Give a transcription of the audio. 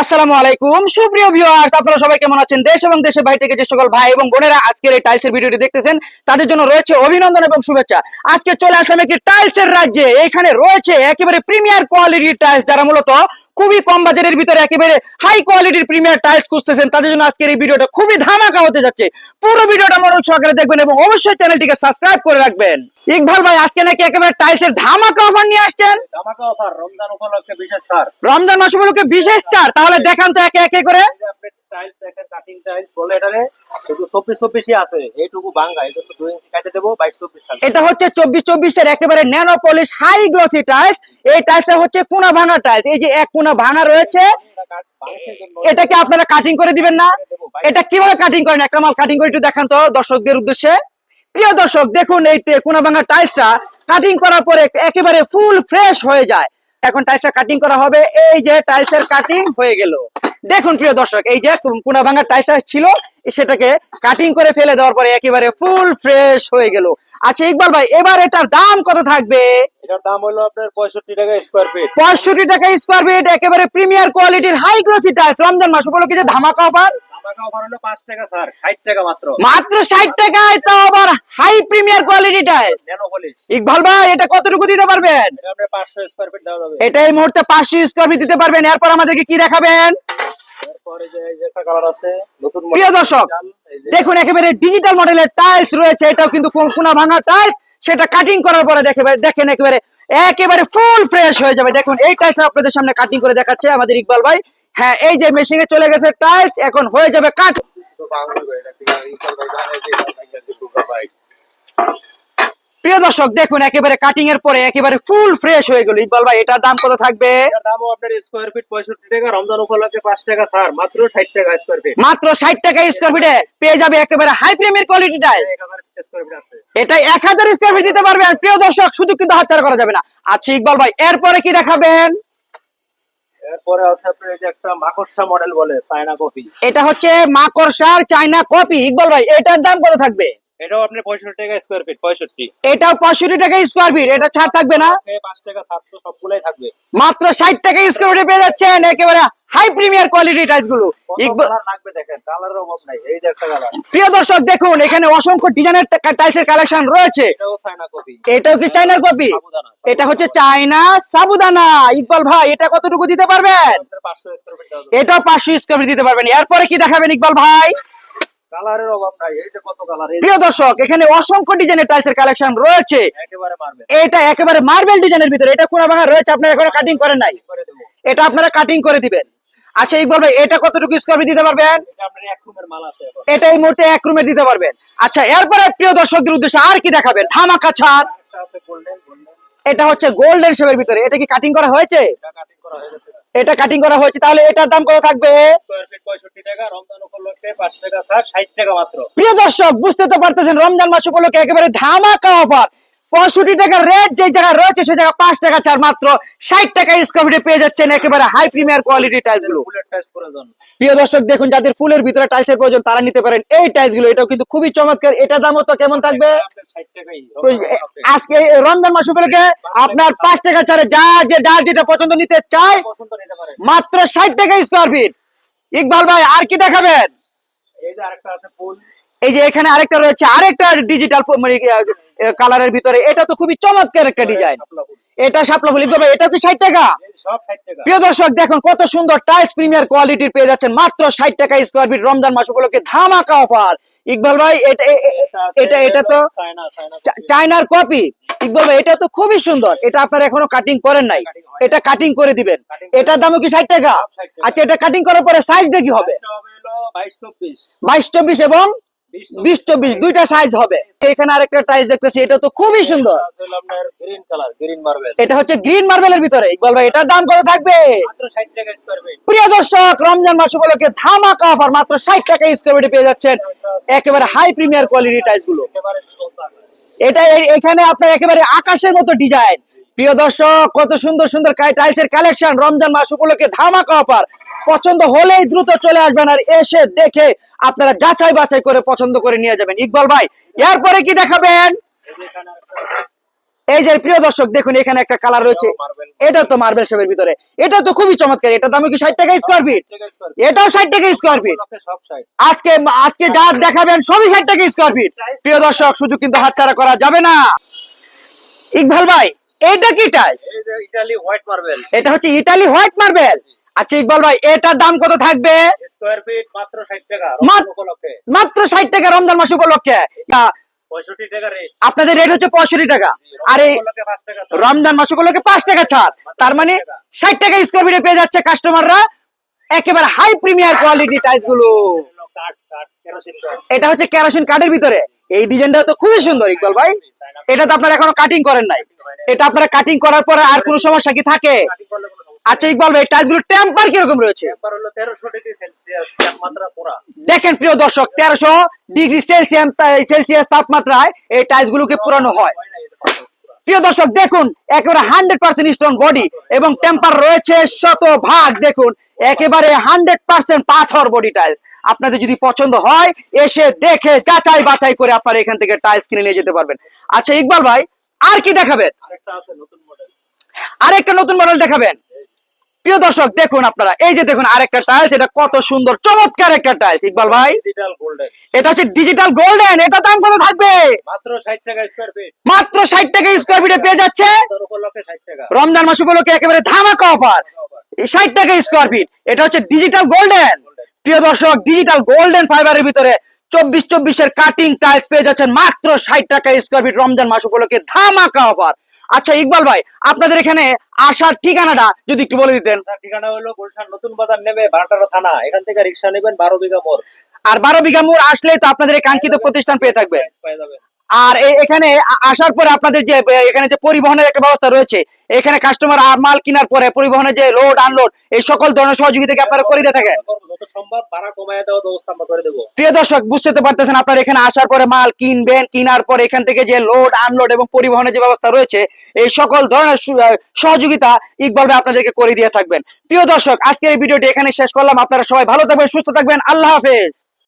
আসসালামু আলাইকুম। সুপ্রিয় ভিউয়ার্স আপনারা সবাই কেমন আছেন? দেশ এবং দেশের বাইরে থেকে যে সকল ভাই এবং বোনেরা আজকের এই টাইলসের ভিডিওটি দেখতেছেন, তাদের জন্য রয়েছে অভিনন্দন এবং শুভেচ্ছা। আজকে চলে আসলাম একটি টাইলসের রাজ্যে। এখানে রয়েছে একেবারে প্রিমিয়ার কোয়ালিটির টাইলস যারা মূলত খুবই কম বাজারের ভিতরে একেবারে হাই কোয়ালিটির প্রিমিয়ার টাইলস খুঁজতেছেন। তাদের জন্য আজকের এই ভিডিওটা খুবই ধামাকা হতে যাচ্ছে। পুরো ভিডিওটা মনোযোগ সহকারে দেখবেন এবং অবশ্যই চ্যানেলটিকে সাবস্ক্রাইব করে রাখবেন। ইকবাল ভাই আজকে নাকি একেবারে টাইলসের ধামাকা অফার নিয়ে আসছেন? ধামাকা অফার রমজান উপলক্ষে বিশেষ ছাড়। রমজান মাস উপলক্ষে বিশেষ ছাড়। তাহলে দেখান তো একে একে করে। টাইলস দেখেন কাটিং টাইলস বলে এটারে শুধু চব্বিশ চব্বিশই আছে। এইটুকু ভাঙ্গা এই দুই ইঞ্চি কাটে দেবো, বাইশ চব্বিশ এটা হচ্ছে চব্বিশ চব্বিশের একেবারে nano polish, high glossy tiles এই টাইলসটা হচ্ছে কোনা ভাঙা টাইলস এই যে এক কোনা ভাঙা রয়েছে, এটাকে আপনারা কাটিং করে দিবেন না। এটা কীভাবে কাটিং করেন? একটা মাল কাটিং করে একটু দেখান তো দর্শকদের উদ্দেশ্যে। প্রিয় দর্শক, দেখুন এই কোনা ভাঙা টাইলসটা কাটিং করার পরে একেবারে ফুল ফ্রেশ হয়ে যায়। এখন টাইলসটা কাটিং করা হবে। এই যে টাইলসের কাটিং হয়ে গেল। দেখুন প্রিয় দর্শক এই যে কোনা ভাঙা টাইলসটা ছিল সেটাকে কাটিং করে ফেলে দেওয়ার পরে একেবারে ফুল ফ্রেশ হয়ে গেল। আচ্ছা ইকবাল ভাই এবার এটার দাম কত থাকবে? এটার দাম হলো আপনার পঁয়ষট্টি টাকা স্কোয়ার ফিট পঁয়ষট্টি টাকা স্কোয়ার ফিট একেবারে প্রিমিয়ার কোয়ালিটির হাই গ্লোসি টাইলস রমজান মাস উপলক্ষে যে ধামাকা অফার ধামাকা অফার হলো পাঁচ টাকা স্যার ষাট টাকা মাত্র। মাত্র ষাট টাকায় তো আবার high premier quality polish Iqbal ভাই এটা কতটুকু দিতে পারবেন? এটা এই মুহূর্তে পাঁচশো স্কোয়ার ফিট দিতে পারবেন। এরপর আমাদেরকে কি দেখাবেন? প্রিয় দর্শক দেখুন একেবারে ডিজিটাল মডেলের টাইলস রয়েছে এটাও কিন্তু কোন- ভাঙা টাইলস সেটা কাটিং করার পরে দেখে দেখেন একেবারে একেবারে ফুল ফ্রেশ হয়ে যাবে। দেখুন এই টাইলস আপনাদের সামনে কাটিং করে দেখাচ্ছে আমাদের ইকবাল ভাই। হ্যাঁ এই যে মেশিনে চলে গেছে টাইলস এখন হয়ে যাবে কাট প্রিয় দর্শক দেখুন একেবারে কাটিং এর পরে একেবারে ফুল ফ্রেশ হয়ে গেল। ইকবাল ভাই এটার দাম কত থাকবে? দামও আপনার স্কোয়ার ফিট পঁয়ষট্টি টাকা রমজান উপলক্ষে পাঁচ টাকা স্যার মাত্র ষাট টাকা স্কোয়ার ফিট মাত্র ষাট টাকা স্কোয়ার ফিটে পেয়ে যাবে একেবারে হাই প্রিমিয়ার কোয়ালিটি টাইলস এক হাজার স্কোয়ার ফিট আছে। এটা এক হাজার স্কোয়ার ফিট দিতে পারবেন। প্রিয় দর্শক শুধু কিন্তু হাতছাড়া করা যাবে না। আচ্ছা ইকবাল ভাই এরপরে কি দেখাবেন? এরপরে আছে আপনার এই যে একটা মাকড়সা মডেল বলে চায়না কফি। এটা হচ্ছে মাকড়সার চায়না কপি ইকবাল ভাই এটার দাম কত থাকবে? এটাও আপনার পঁয়ষট্টি টাকা স্কোয়ার ফিট পঁয়ষট্টি। এটাও পঁয়ষট্টি টাকা স্কোয়ার ফিট এটা ছাড় থাকবে না। টাকা সাতশো সবগুলাই থাকবে। মাত্র ষাট টাকা স্কোয়ার ফিটে পেয়ে যাচ্ছেন একেবারে হাই প্রিমিয়ার কোয়ালিটি টাইলসগুলো। প্রিয় দর্শক দেখুন এখানে অসংখ্য ডিজাইনের টাইলসের কালেকশন রয়েছে। এটাও কি চাইনার কপি? এটা হচ্ছে চাইনা সাবুদানা। ইকবাল ভাই এটা কতটুকু দিতে পারবেন? এটাও পাঁচশো স্কোয়ার ফিট দিতে পারবেন। এরপরে কি দেখাবেন ইকবাল ভাই? কালারের অভাব নাই এই যে কত কালার প্রিয় দর্শক এখানে অসংখ্য ডিজাইনের টাইলসের কালেকশন রয়েছে। একেবারে মারবে এটা একেবারে মার্বেল ডিজাইনের ভিতরে এটা কোনা ভাঙা রয়েছে আপনারা এখনও কাটিং করেন নাই। এটা আপনারা কাটিং করে দিবেন। আচ্ছা ইকবাল ভাই এটা কতটুকু স্কোয়ার ফিট দিতে পারবেন? এটা এই মুহূর্তে এক রুমে দিতে পারবেন। আচ্ছা এরপরে প্রিয় দর্শকদের উদ্দেশ্যে আর কি দেখাবেন? ধামাকা ছাড়। এটা হচ্ছে গোল্ডেন শেপের ভিতরে। এটা কি কাটিং করা হয়েছে? এটা কাটিং করা হয়ে হয়েছে তাহলে এটার দাম কত থাকবে? পঁয়ষট্টি টাকা রমজান উপলক্ষে পাঁচ টাকা ষাট টাকা মাত্র। প্রিয় দর্শক বুঝতে তো পারতেছেন রমজান মাস উপলক্ষে একেবারে ধামাকা অফার পঁয়ষট্টি টাকার রেট যে জায়গায় রয়েছে সে জায়গায় পাঁচ টাকা চার মাত্র। ষাট টাকা স্কোয়ার ফিটে পেয়ে যাচ্ছেন একেবারে হাই প্রিমিয়ার কোয়ালিটি টাইলসগুলো। প্রিয় দর্শক, দেখুন, যাদের ফুলের ভিতরে টাইলসের প্রয়োজন, তারা নিতে পারেন এই টাইলসগুলো। এটাও কিন্তু খুবই চমৎকার। এটা দামও তো কেমন থাকবে? আজকে রমজান মাস উপলক্ষে আপনার পাঁচ টাকা ছাড়ে, যা যে ডাল যেটা পছন্দ নিতে চায়, মাত্র ষাট টাকা স্কোয়ার ফিট ইকবাল ভাই, আর কি দেখাবেন? এই যে এখানে আরেকটা রয়েছে, আরেকটা ডিজিটাল মানে কালারের ভিতরে। এটা তো খুবই চমৎকার একটা ডিজাইন শাপলা এটা সাপলা ফুল। ইকবাল এটা কি ষাট টাকা? প্রিয় দর্শক দেখুন কত সুন্দর টাইলস প্রিমিয়ার কোয়ালিটির পেয়ে যাচ্ছেন। মাত্র ষাট টাকা স্কোয়ার ফিট রমজান মাস উপলক্ষে ধামাকা অফার ইকবাল ভাই এটা এটা এটা তো চায়নার কপি ইকবাল ভাই এটা তো খুবই সুন্দর। এটা আপনারা এখনও কাটিং করেন নাই। এটা কাটিং করে দিবেন। এটার দামও কি ষাট টাকা? আচ্ছা এটা কাটিং করার পরে সাইজটা কি হবে? বাইশ চব্বিশ। এবং বিশ চব্বিশ। দুইটা সাইজ হবে। এখানে আরেকটা টাইলস দেখতেছি এটা তো খুবই সুন্দর। গ্রিন কালার গ্রিন মার্বেল এটা হচ্ছে গ্রিন মার্বেলের ভিতরে। ইকবাল ভাই এটার দাম কত থাকবে? প্রিয় দর্শক রমজান মাস উপলক্ষে ধামাকা অফার মাত্র ষাট টাকা স্কোয়ার ফিটে পেয়ে যাচ্ছেন একেবারে হাই প্রিমিয়ার কোয়ালিটি টাইলসগুলো। এটা এখানে আপনার একেবারে আকাশের মতো ডিজাইন প্রিয় দর্শক কত সুন্দর সুন্দর টাইলসের কালেকশন রমজান মাস উপলক্ষে ধামাকা অফার পছন্দ হলেই দ্রুত চলে আসবেন আর এসে দেখে আপনারা যাচাই বাছাই করে পছন্দ করে নিয়ে যাবেন। ইকবাল ভাই এরপরে কি দেখাবেন? এই যে প্রিয় দর্শক দেখুন এখানে একটা কালার রয়েছে। এটা তো মার্বেল শেপের ভিতরে। এটা তো খুবই চমৎকার। এটা দাম কি ষাট টাকা স্কোয়ার ফিট এটাও ষাট টাকা স্কোয়ার ফিট আজকে আজকে যা দেখাবেন সবই ষাট টাকা স্কোয়ার ফিট প্রিয় দর্শক সুযোগ কিন্তু হাতছাড়া করা যাবে না। ইকবাল ভাই এটা কি মার্বেল এটা হচ্ছে ইটালি হোয়াইট মার্বেল আচ্ছা ইকবাল ভাই এটার দাম কত থাকবে? স্কোয়ার ফিট মাত্র ষাট টাকা মাত্র- রমজান টাকা মাস উপলক্ষে। আপনাদের রেট হচ্ছে পঁয়ষট্টি টাকা। আর এই। রমজান মাস উপলক্ষে পাঁচ টাকা ছাড়। তার মানে ষাট টাকা স্কোয়ার ফিটে পেয়ে যাচ্ছে কাস্টমাররা একেবারে হাই প্রিমিয়ার কোয়ালিটি টাইলসগুলো। এটা হচ্ছে কেরোসিন কাঠের ভিতরে। এই ডিজাইনটা তো খুবই সুন্দর ইকবাল ভাই। এটা তো আপনারা এখনও কাটিং করেন নাই। এটা আপনারা কাটিং করার পরে আর কোনো সমস্যা কি থাকে? আচ্ছা ইকবাল ভাই টাইলসগুলো টেম্পার কীরকম রয়েছে? একবার হলো তেরোশো ডিগ্রি সেলসিয়াস তাপমাত্রা পুরা। দেখেন প্রিয় দর্শক তেরোশো ডিগ্রি সেলসিয়াস সেলসিয়াস তাপমাত্রায় এই টাইলস গুলোকে পুরানো হয়। প্রিয় দর্শক দেখুন একেবারে হান্ড্রেড পার্সেন্ট স্ট্রং বডি এবং টেম্পার রয়েছে শত ভাগ দেখুন একেবারে হান্ড্রেড পার্সেন্ট পাথর বডি টাইলস আপনাদের যদি পছন্দ হয় এসে দেখে যাচাই বাছাই করে আপনারা এখান থেকে টাইলস কিনে নিয়ে যেতে পারবেন। আচ্ছা ইকবাল ভাই আর কি দেখাবেন? আরেকটা নতুন মডেল দেখাবেন? প্রিয় দর্শক দেখুন আপনারা। এই যে দেখুন আরেকটা টাইলস এটা কত সুন্দর চমৎকার একটা টাইলস ইকবাল ভাই? ডিজিটাল গোল্ডেন এটা হচ্ছে ডিজিটাল গোল্ডেন এটা দাম কত থাকবে? মাত্র ষাট টাকা স্কোয়ার ফিট মাত্র ষাট টাকা স্কোয়ার ফিটে পেয়ে যাচ্ছে। রমজান মাস উপলক্ষে একেবারে ধামাকা অফার ষাট টাকা স্কোয়ার ফিট এটা হচ্ছে ডিজিটাল গোল্ডেন প্রিয় দর্শক ডিজিটাল গোল্ডেন ফাইবারের ভিতরে চব্বিশ চব্বিশের কাটিং টাইলস পেয়ে যাচ্ছেন মাত্র ষাট টাকা স্কোয়ার ফিট রমজান মাস উপলক্ষে ধামাকা অফার আচ্ছা ইকবাল ভাই আপনাদের এখানে আসার ঠিকানাটা যদি একটু বলে দিতেন। তার ঠিকানা হলো গুলশান নতুন বাজার নেমে বারোটারো থানা। এখান থেকে রিক্সা নেবেন বারো বিঘা মোড়। আর বারো বিঘা মোড় আসলে তো আপনাদের কাঙ্ক্ষিত প্রতিষ্ঠান পেয়ে যাবেন আর এখানে আসার পরে আপনাদের যে এখানে যে পরিবহনের একটা ব্যবস্থা রয়েছে, এখানে কাস্টমার আর মাল কেনার পরে পরিবহনের যে লোড আনলোড এই সকল ধরনের সহযোগিতা আপনারা করে দিয়ে থাকেন। প্রিয় দর্শক, বুঝতে পারতেছেন আপনারা এখানে আসার পরে মাল কিনবেন, কেনার পরে এখান থেকে যে লোড আনলোড এবং পরিবহনের যে ব্যবস্থা রয়েছে, এই সকল ধরনের সহযোগিতা ইকবাল আপনাদেরকে করে দিয়ে থাকবেন। প্রিয় দর্শক, আজকের এই ভিডিওটি এখানে শেষ করলাম। আপনারা সবাই ভালো থাকবেন, সুস্থ থাকবেন। আল্লাহ হাফেজ।